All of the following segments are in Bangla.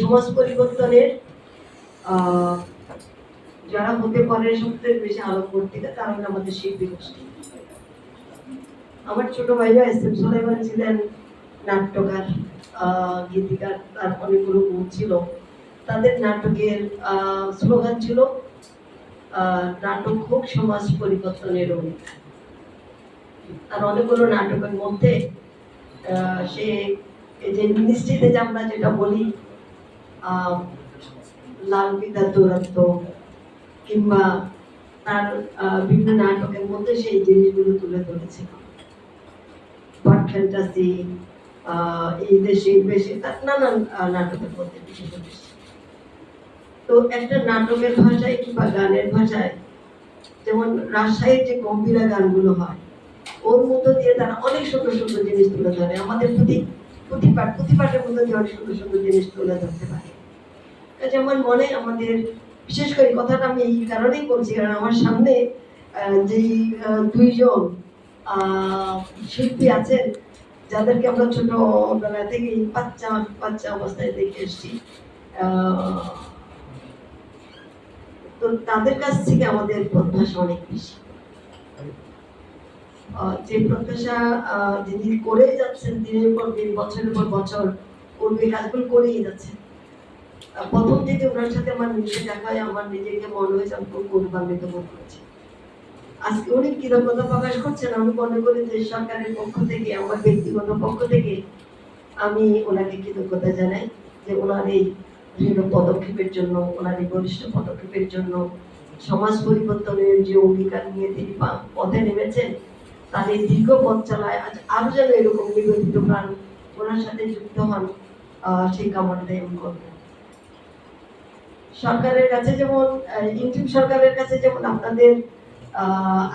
সমাজ পরিবর্তনের যারা হতে পারে বেশি হলো আমাদের শিল্পী গোষ্ঠী। আমার ছোট এস এম সোলাইমান ছিলেন নাট্যকার গীতিকার, তার অনেকগুলো গুণ ছিল। তাদের নাটকের স্লোগান ছিল নাটক হোক, সমাজ পরিবর্তনের আর অনেকগুলো নাটকের মধ্যে সে যে মিনিস্ট্রিতে যে আমরা যেটা বলি লাল পিতার কিংবা তার বিভিন্ন নাটকের মধ্যে সেই জিনিসগুলো তুলে ধরেছিল ফ্যান্টাসি এই দেশে তার নানান নাটকের মধ্যে। তো একটা নাটকের ভাষায় কিংবা গানের ভাষায়, যেমন রাজশাহীর যে গম্ভীরা গানগুলো হয়, ওর মধ্য দিয়ে তারা অনেক সুন্দর সুন্দর জিনিস তুলে ধরে আমাদের প্রতি প্রতিপাঠ প্রতিপাঠের মধ্যে দিয়ে অনেক সুন্দর সুন্দর জিনিস তুলে ধরতে পারে। কাজে আমার মনে আমাদের, বিশেষ করে কথাটা আমি এই কারণেই বলছি, কারণ আমার সামনে যেই দুইজন শিল্পী আছেন, যাদেরকে আমরা ছোটবেলা থেকেই বাচ্চা বাচ্চা অবস্থায় দেখে এসেছি তো তাদের কাছ থেকে আমাদের প্রত্যাশা অনেক বেশি। যে প্রত্যাশা যিনি করে যাচ্ছেন, দিনের পর দিন, বছরের পর বছর করবে কাজগুলো করেই যাচ্ছেন। প্রথম থেকে ওনার সাথে আমার নিজে দেখা হয়, আমার নিজেকে মনে হয়েছে আমি খুব গৌরবান্বিত বোধ করেছি। আজকে উনি কৃতজ্ঞতা প্রকাশ করছেন, আমি মনে করি যে সরকারের পক্ষ থেকে, আমার ব্যক্তিগত পক্ষ থেকে আমি ওনাকে কৃতজ্ঞতা জানাই যে ওনার এই দৃঢ় পদক্ষেপের জন্য, ওনার এই বলিষ্ঠ পদক্ষেপের জন্য সমাজ পরিবর্তনের যে অঙ্গীকার নিয়ে তিনি পথে নেমেছেন তার এই দীর্ঘ পথ চালায় আজ আরও যেন এরকম নিবেদিত প্রাণ ওনার সাথে যুক্ত হন সেই কামনাটাই আমি করব। সরকারের কাছে যেমন ইন্ডিয়ান সরকারের কাছে যেমন আপনাদের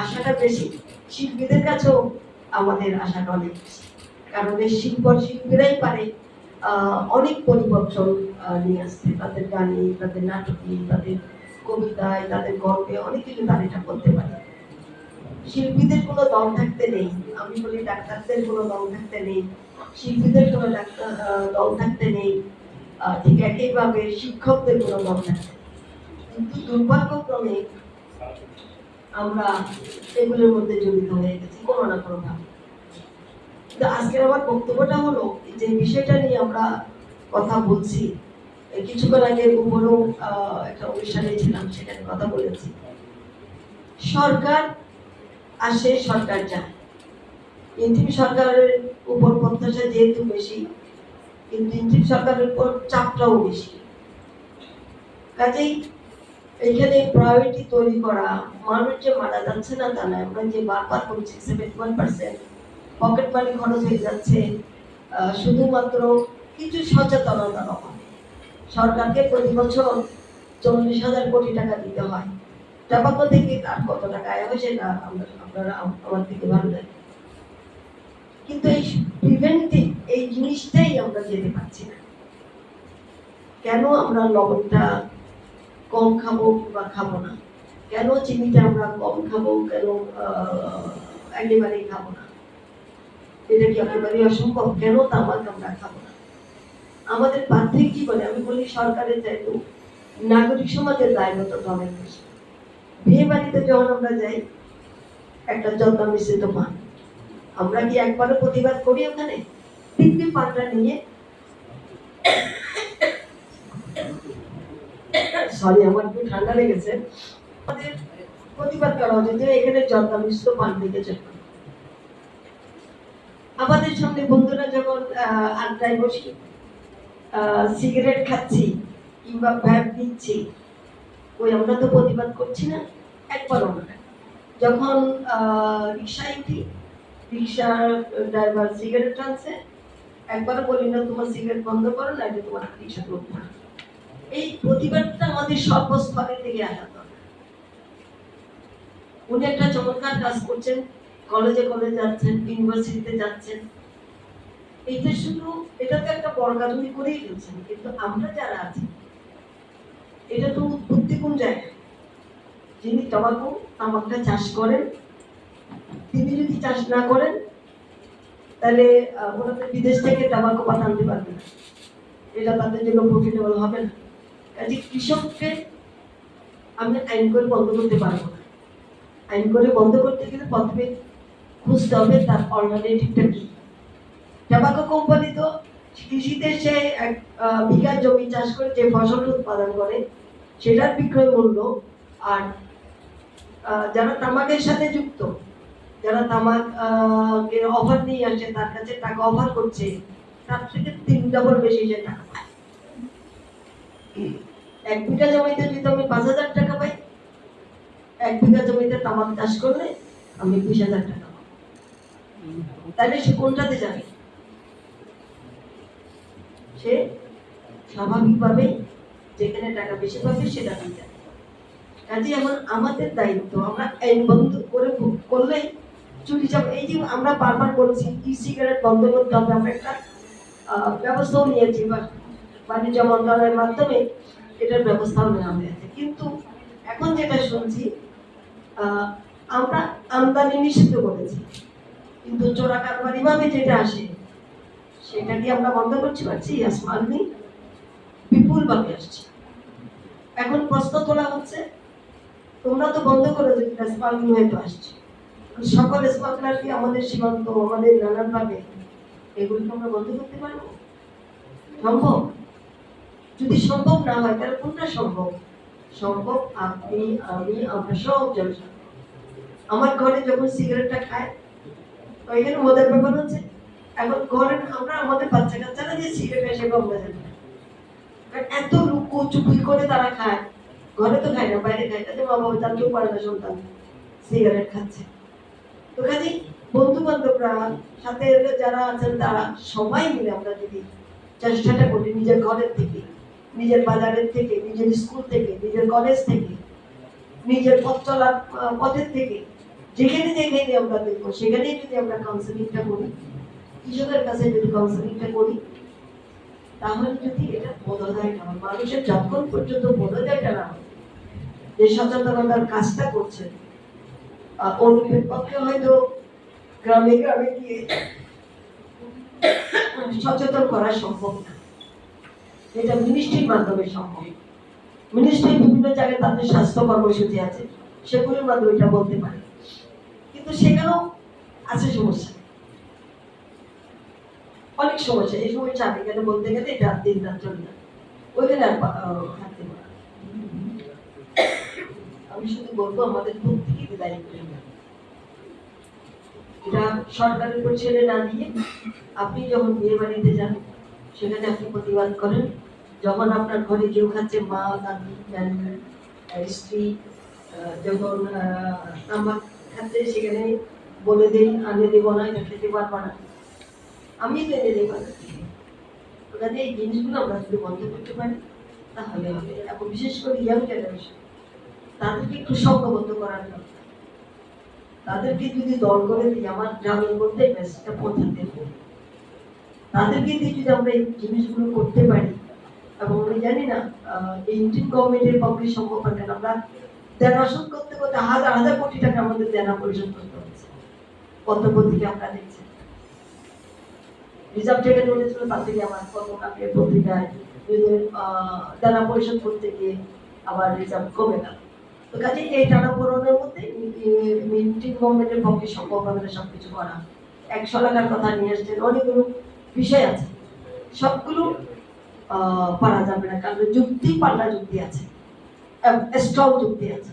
আশাটা বেশি, শিল্পীদের কাছেও আমাদের আশাটা অনেক বেশি। কারণ এই শিল্প শিল্পীরাই পারে অনেক পরিবর্তন নিয়ে আসতে। তাদের গানে, তাদের নাটকে, তাদের কবিতায়, তাদের গল্পে অনেক কিছু তারা এটা করতে পারে। শিল্পীদের কোনো দম থাকতে নেই। আমি বলি ডাক্তারদের কোনো দম থাকতে নেই। শিল্পীদের কোনো ডাক্তার দল থাকতে নেই। ঠিক একইভাবে শিক্ষকদের কোনো দম থাকতে। কিন্তু দুর্ভাগ্যক্রমে আমরা এগুলোর মধ্যে জড়িত হয়ে গেছি, কোনো না কোনো ভাবে। কিন্তু আজকের আমার বক্তব্যটা হলো, যে বিষয়টা নিয়ে আমরা কথা বলছি, কিছুক্ষণ আগে উপরও একটা অনুষ্ঠানে ছিলাম, সেখানে কথা বলেছি। সরকার আসে সরকার যায় ইন্টিম সরকারের উপর প্রত্যাশা যেহেতু বেশি, কিন্তু ইন্টিম সরকারের উপর চাপটাও বেশি। কাজেই এখানে প্রায়োরিটি তৈরি করা, মানুষ যে মারা যাচ্ছে না তা নয়, আমরা যে বারবার করছি seventy one percent pocket money খরচ হয়ে যাচ্ছে শুধুমাত্র কিছু সচেতনতার অভাবে। সরকারকে প্রতি বছর চল্লিশ হাজার কোটি টাকা দিতে হয়। টাবাকো থেকে কত টাকা আয় আপনারা আমার থেকে ভালো কিন্তু এই প্রিভেন্টিভ এই জিনিসটাই আমরা যেতে পারছি না। কেন আমরা লবণটা কম খাব বা খাব না? কেন চিনিটা আমরা কম খাব? কেন একেবারেই খাব না? এটা কি একেবারে অসম্ভব? কেন তামাক আমরা খাব না? আমাদের পার্থিক জীবনে আমি বলি সরকারের চাইতো নাগরিক সমাজের দায়বদ্ধতা অনেক বেশি। বিয়ে বাড়িতে যখন আমরা যাই, একটা যত্ন মিশ্রিত পান। আমরা কি একবারও প্রতিবাদ করি ওখানে? দিব্যি পানটা নিয়ে। সরি আমার একটু ঠান্ডা লেগেছে। আমাদের প্রতিবাদ করা উচিত যে এখানে যত্ন মিশ্রিত পান দিতেছে আমাদের সঙ্গে বন্ধুরা যখন আড্ডায় বসি সিগারেট খাচ্ছি কিংবা ভ্যাপ দিচ্ছি ওই আমরা তো প্রতিবাদ করছি না একবারও না। যখন রিক্সায় উঠি রিক্সার ড্রাইভার সিগারেট টানছে, একবারও বলি না, তোমার সিগারেট বন্ধ করো না এটা তোমার রিক্সা করব না। এই প্রতিবাদটা আমাদের সর্বস্তরে থেকে আসা উনি একটা চমৎকার কাজ করছেন কলেজে কলেজে যাচ্ছেন ইউনিভার্সিটিতে যাচ্ছেন। এটা শুধু, এটা তো একটা বড় কাজ উনি করেই ফেলছেন, কিন্তু আমরা যারা আছি, এটা তো কোন জায়গায়? যিনি টবাকো তামাকটা চাষ করেন, তিনি যদি চাষ না করেন, তাহলে ওনাদের বিদেশ থেকে তামাকো পাতা আনতে পারবে না। এটা তাদের জন্য প্রফিটেবল হবে না। কাজে কৃষককে আমি আইন করে বন্ধ করতে পারব না। আইন করে বন্ধ করতে গেলে প্রথমে খুঁজতে হবে তার অল্টারনেটিভটা কি। টোবাকো কোম্পানি তো কৃষিতে সে এক বিঘা জমি চাষ করে যে ফসল উৎপাদন করে সেটার বিক্রয় মূল্য আর যারা তামাকের সাথে যুক্ত, যারা তামাক অফার নিয়ে আসে তার কাছে টাকা অফার করছে, তার থেকে তিন ডবল বেশি সে টাকা পায়। এক বিঘা জমিতে যদি আমি পাঁচ হাজার টাকা পাই, এক বিঘা জমিতে তামাক চাষ করলে আমি বিশ হাজার টাকা পাবো। তাহলে সে কোনটাতে যাবে? সে স্বাভাবিকভাবেই যেখানে টাকা বেশি পাবে সেটাতেই যাবে কাজে এখন আমাদের দায়িত্ব, আমরা আইন বন্ধ করে করলে চুরি চাপ এই যে আমরা বারবার বলছি ই সিগারেট বন্ধ করতে হবে আমরা একটা ব্যবস্থাও নিয়েছি, বা বাণিজ্য মন্ত্রণালয়ের মাধ্যমে এটার ব্যবস্থাও নেওয়া হয়েছে। কিন্তু এখন যেটা শুনছি আমরা আমদানি নিষিদ্ধ করেছি। কিন্তু চোরা কারবারি ভাবে যেটা আসে, সেটা কি আমরা বন্ধ করতে পারছি? আসমানি বিপুল ভাবে আসছে। এখন প্রশ্ন তোলা হচ্ছে, তোমরা তো বন্ধ করে যেটা স্মাগলিং হয়তো আসছে। সকল কি আমাদের সীমান্ত, আমাদের নানান ভাবে এগুলোকে আমরা বন্ধ করতে পারব? সম্ভব? যদি সম্ভব না হয়, তাহলে কোনটা সম্ভব? সম্ভব আপনি, আমি, আমরা সব জনসাধারণ আমার ঘরে যখন সিগারেটটা খায় এখানে মজার ব্যাপার হচ্ছে, এখন ঘরে আমরা আমাদের বাচ্চা কাচ্চারা যে সিগারেট খায় কারণ এত লুকো চুপি করে তারা খায়। ঘরে তো খায় না, বাইরে খায় তাদের মা বাবা জানতেও পারে না সন্তান। সিগারেট খাচ্ছে। তো কাজে বন্ধু বান্ধবরা সাথে যারা আছেন তারা, সবাই মিলে আমরা যদি চেষ্টাটা করি নিজের ঘরের থেকে, নিজের বাজারের থেকে, নিজের স্কুল থেকে, নিজের কলেজ থেকে, নিজের পথ চলার পথের থেকে, যেখানে যেখানে আমরা দেখব, সেখানেই যদি আমরা কাউন্সিলিংটা করি, কৃষকের কাছে যদি কাউন্সিলিংটা করি তাহলে যদি এটা বোধোদয়টা হয় মানুষের যতক্ষণ পর্যন্ত বোধোদয়টা না। যে সচেতনতার কাজটা করছে। আহ, অন্যের পক্ষে হয়তো গ্রামে গ্রামে গিয়ে সচেতন করা সম্ভব না। এটা মিনিস্ট্রির মাধ্যমে সম্ভব। মিনিস্ট্রি বিভিন্ন জায়গায় তাদের স্বাস্থ্য কর্মসূচি আছে। সেগুলোর মাধ্যমে এটা বলতে পারে। কিন্তু সেখানেও আছে সমস্যা। অনেক সমস্যা এই সময় আমি কেন বলতে গেলে এটা দিন রাত চলে না। ওইখানে আর থাকতে পারে আমি শুধু বলব, আমাদের প্রত্যেকেরই দায়িত্ব এটা। এটা সরকারের উপর ছেড়ে না দিয়ে আপনি যখন বিয়ে বাড়িতে যান, সেখানে আপনি প্রতিবাদ করেন। যখন আপনার ঘরে কেউ খাচ্ছে, মা, দাদি স্ত্রী যখন তামাক খাচ্ছে, সেখানে বলে দেই, আনে দেবো না, এটা খেতে পারব না। আমি তো এনে দেবো না ওখানে এই জিনিসগুলো আমরা যদি বন্ধ করতে পারি, তাহলে হবে। এবং বিশেষ করে ইয়াং জেনারেশন তাদেরকে একটু সংঘবদ্ধ করার দরকার। তাদেরকে যদি দল করে দিই আমার গ্রামের মধ্যে মেসেজটা পৌঁছাতে হবে তাদেরকে দিয়ে যদি আমরা এই জিনিসগুলো করতে পারি, এবং আমি জানি না ইন্ডিয়ান গভর্নমেন্টের পক্ষে সম্ভব হয় কেন? আমরা দেনা করতে করতে হাজার হাজার কোটি টাকা আমাদের দেনা পরিশোধ করতে হচ্ছে। পত্রপত্রিকা আমরা দেখছি। রিজার্ভ থেকে লোন ছিল তার থেকে আমার টাকা পত্রিকায় নিজের দেনা পরিশোধ করতে গিয়ে আবার রিজার্ভ কমে গেল। তো কাজে এই টানা পূরণের মধ্যে মিন্টিং গভর্নমেন্টের পক্ষে সম্ভব হবে না সবকিছু করা। একশো টাকার কথা নিয়ে এসছেন, অনেকগুলো বিষয় আছে। সবগুলো পারা যাবে না, কারণ যুক্তি, পাল্টা যুক্তি আছে। স্ট্রং যুক্তি আছে।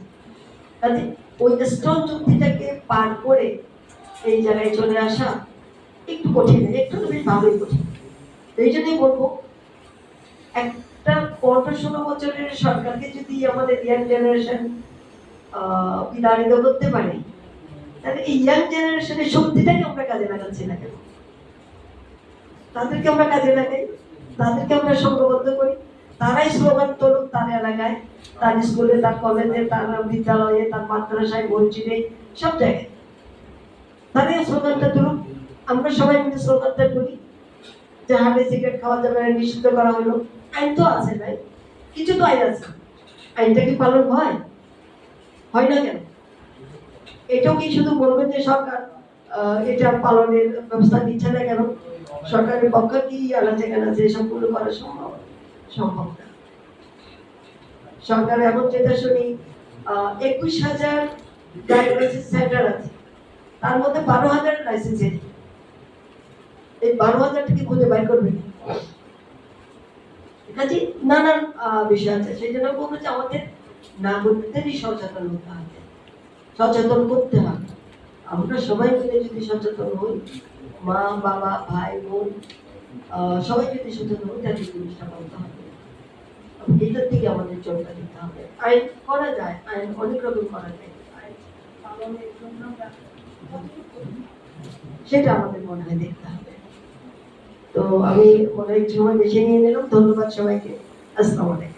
কাজে ওই স্ট্রং যুক্তিটাকে পার করে এই জায়গায় চলে আসা একটু কঠিন, একটু বেশ ভালোই কঠিন। তো এই জন্যই বলব, একটা পনেরো ষোলো বছরের সরকারকে যদি আমাদের ইয়াং জেনারেশন বিতাড়িত করতে পারে, তাহলে এই ইয়াং জেনারেশনের শক্তিটাকে আমরা কাজে লাগাচ্ছি না কেন? তাদেরকে আমরা কাজে লাগাই, তাদেরকে আমরা সংঘবদ্ধ করি, তারাই স্লোগান তুলুক তার এলাকায়, তার স্কুলে, তার কলেজে, তার বিদ্যালয়ে, তার মাদ্রাসায় মসজিদে, সব জায়গায়। তাদের স্লোগানটা তুলুক। আমরা সবাই মিলে স্লোগানটা তুলি যে হাতে সিগারেট খাওয়া যাবে নিষিদ্ধ করা হলো। আইন তো আছে ভাই। কিছু তো আইন আছে। আইনটা কি পালন হয়? হয় না কেন? এটাও কি শুধু বলবেন যে সরকার এটা পালনের ব্যবস্থা নিচ্ছে না কেন? সরকারের পক্ষ কি আনাচে কানাচে সবগুলো করা সম্ভব সম্ভব না। সরকার এখন যেটা শুনি একুশ হাজার ডায়াগনোসিস সেন্টার আছে। তার মধ্যে বারো হাজার লাইসেন্স এই বারো হাজারটাকে খুঁজে বাইর করবে? কাজে, নানান বিষয় আছে। সেই জন্য বলব যে আমাদের নাগরিকদেরই সচেতন হতে হবে। সচেতন করতে হবে। আমরা সবাই মিলে যদি সচেতন হই, মা, বাবা, ভাই, বোন সবাই যদি সচেতন হই, তাহলে জিনিসটা বলতে হবে। এটার থেকে আমাদের চোখটা দিতে হবে। আইন করা যায়, আইন অনেক রকম করা যায়? সেটা আমাদের মনে হয় দেখতে হবে। তো আমি হয় সময় বেছে নিয়ে নিলাম। ধন্যবাদ সবাইকে। আসসালামু আলাইকুম।